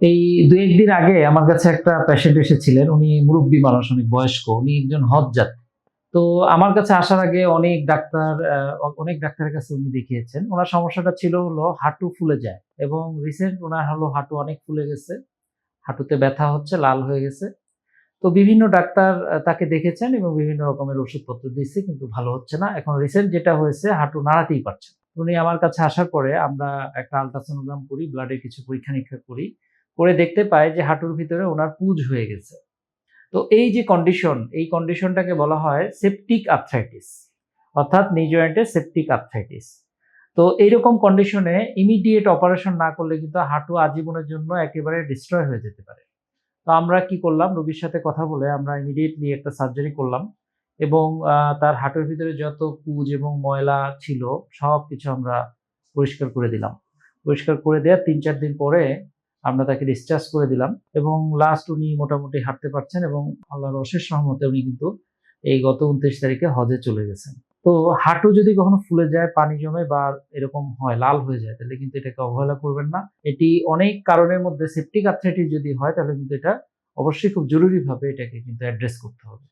এই দু একদিন আগে আমার কাছে একটা পেশেন্ট এসেছিলেন, উনি মুরব্বী মানুষ, অনেক বয়স্ক, উনি একজন হজযাত তো আমার কাছে আসার আগে অনেক ডাক্তার অনেক ডাক্তারের কাছে উনি দেখিয়েছেন। ওনার সমস্যাটা ছিল হলো হাঁটু ফুলে যায় এবং রিসেন্ট ওনার হলো হাঁটু অনেক ফুলে গেছে। হাঁটুতে ব্যথা হচ্ছে, লাল হয়ে গেছে। তো বিভিন্ন ডাক্তার তাকে দেখেছেন এবং বিভিন্ন রকমের ওষুধপত্র দিয়েছে, কিন্তু ভালো হচ্ছে না। এখন রিসেন্ট যেটা হয়েছে, হাঁটু নাড়াতেই পারছে উনি আমার কাছে আসার পরে আমরা একটা আলট্রাসোনোগ্রাম করি ব্লাডের কিছু পরীক্ষা নিরীক্ষা করি। করে দেখতে পাই যে হাঁটুর ভিতরে ওনার পুজ হয়ে গেছে। তো এই যে কন্ডিশন এই কন্ডিশনটাকে বলা হয় সেপটিক আর্থ্রাইটিস অর্থাৎ নি জয়েন্টের সেপটিক আর্থ্রাইটিস তো এইরকম কন্ডিশনে ইমিডিয়েট অপারেশন না করলে কিন্তু হাঁটু আজীবনের জন্য একেবারে ডিস্ট্রয় হয়ে যেতে পারে। তো আমরা কি করলাম, রোগীর সাথে কথা বলে আমরা ইমিডিয়েটলি একটা সার্জারি করলাম এবং তার হাঁটুর ভিতরে যত পুজ এবং ময়লা ছিল সব কিছু আমরা পরিষ্কার করে দিলাম। পরিষ্কার করে দেওয়ার তিন চার দিন পরে আমরা তাকে ডিসচার্জ করে দিলাম এবং লাস্ট উনি মোটামুটি হাঁটতে পারছেন এবং আল্লাহর অশেষ সহমতে উনি কিন্তু এই গত উনত্রিশ তারিখে হজে চলে গেছেন। তো হাঁটু যদি কখনো ফুলে যায়, পানি জমে বা এরকম হয়, লাল হয়ে যায়, তাহলে কিন্তু এটাকে অবহেলা করবেন না। এটি অনেক কারণের মধ্যে সেপটিক আর্থ্রাইটিস যদি হয়, তাহলে কিন্তু এটা অবশ্যই খুব জরুরিভাবে এটাকে কিন্তু অ্যাড্রেস করতে হবে।